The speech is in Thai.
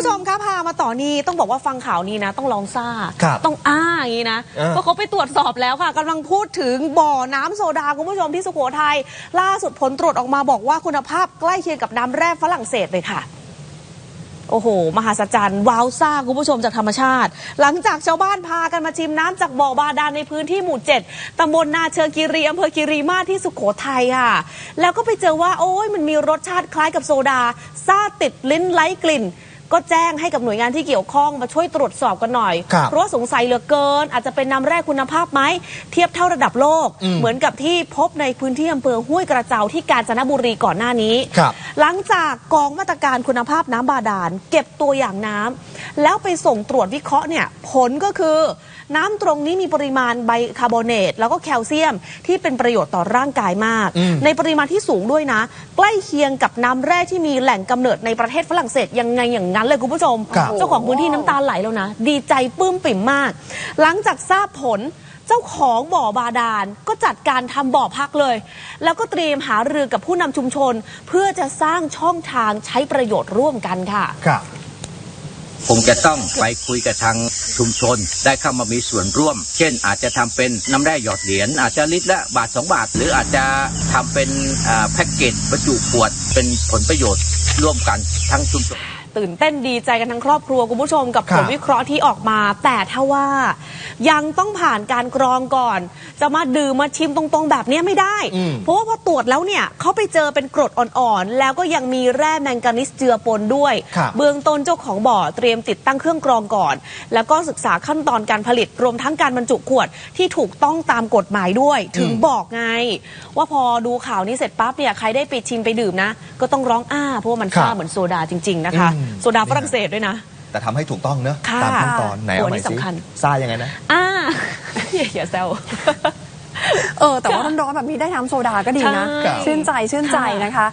ผู้ชมคะพามาต่อนี้ต้องบอกว่าฟังข่าวนี้นะ ต้องลองซ่า ครับต้องอ้าอย่างนี้นะเออ เพราะเขาไปตรวจสอบแล้วค่ะกำลังพูดถึงบ่อน้ำโซดาคุณผู้ชมที่สุโขทัยล่าสุดผลตรวจออกมาบอกว่าคุณภาพใกล้เคียงกับน้ำแร่ฝรั่งเศสเลยค่ะ โอ้โห มหัศจรรย์ว้าวซ่าคุณผู้ชมจากธรรมชาติ หลังจากชาวบ้านพากันมาชิมน้ำจากบ่อบาดาลในพื้นที่หมู่เจ็ดตำบลนาเชิงกิรีอำเภอกิรีมาศที่สุโขทัยค่ะ แล้วก็ไปเจอว่า โอ้ยมันมีรสชาติคล้ายกับโซดาซ่าติดลิ้นไร้กลิ่น ก็แจ้งให้กับหน่วยงานที่เกี่ยวข้องมาช่วยตรวจสอบกันหน่อย ครับเพราะว่าสงสัยเหลือเกิน อาจจะเป็นน้ำแร่คุณภาพไหมเทียบเท่าระดับโลก อืมเหมือนกับที่พบในพื้นที่อำเภอห้วยกระเจ้าที่กาญจนบุรีก่อนหน้านี้ ครับ หลังจากกองมาตรการคุณภาพน้ำบาดาลเก็บตัวอย่างน้ำแล้วไปส่งตรวจวิเคราะห์เนี่ยผลก็คือ น้ำตรงนี้มีปริมาณไบคาร์บอเนต แล้วก็แคลเซียมที่เป็นประโยชน์ต่อร่างกายมากอืมในปริมาณที่สูงด้วยนะ ใกล้เคียงกับน้ำแร่ที่มีแหล่งกำเนิดในประเทศฝรั่งเศสยังไงอย่างนั้นเลยคุณผู้ชมครับเจ้าของพื้นที่น้ำตาไหลแล้วนะ ดีใจปลื้มปิ่มมาก หลังจากทราบผลเจ้าของบ่อบาดาลก็จัดการทำบ่อพักเลย แล้วก็เตรียมหารือกับผู้นำชุมชน เพื่อจะสร้างช่องทางใช้ประโยชน์ร่วมกันค่ะครับ ผมจะต้องไปคุยกับทางชุมชน ได้เข้ามามีส่วนร่วม เช่น อาจจะทำเป็นน้ำแร่หยอดเหรียญอาจจะลิตรละบาทสองบาท หรืออาจจะทำเป็นแพ็กเกจบรรจุขวดเป็นผลประโยชน์ร่วมกันทั้งชุมชน ตื่นเต้นดีใจกันทั้งครอบครัวคุณผู้ชมกับครัผบลวิเคราะห์ที่ออกมา แต่ถ้าว่ายังต้องผ่านการกรองก่อน จะมาดื่มมาชิมตรงๆ แบบนี้ไม่ได้อืมเพราะว่าพอตรวจแล้วเนี่ยเขาไปเจอเป็นกรดอ่อนๆ แล้วก็ยังมีแร่แมงกานิสเจือปนด้วยครับเบื้องต้นเจ้าของบ่อเตรียมติดตั้งเครื่องกรองก่อน แล้วก็ศึกษาขั้นตอนการผลิตรวมทั้งการบรรจุขวดที่ถูกต้องตามกฎหมายด้วย ถึงอืมบอกไง ว่าพอดูข่าวนี้เสร็จปั๊บเนี่ยใครได้ไปชิมไปดื่มนะ ก็ต้องร้องอ้าเพราะว่ามันครับซ่าเหมือนโซดาจริง ๆ นะคะ อืม โซดาฝรั่งเศสด้วยนะ แต่ทำให้ถูกต้องเนอะค่ะตามขั้นตอนไหนโอ้เอาใหม่นี่สิสำคัญ ซ่ายังไงนะ อ้า อย่าอย่าแซว เออแต่ว่าร้อนๆแบบนี้ได้น้ำโซดาก็ดีนะ ใช่ชื่นใจชื่นใจนะคะ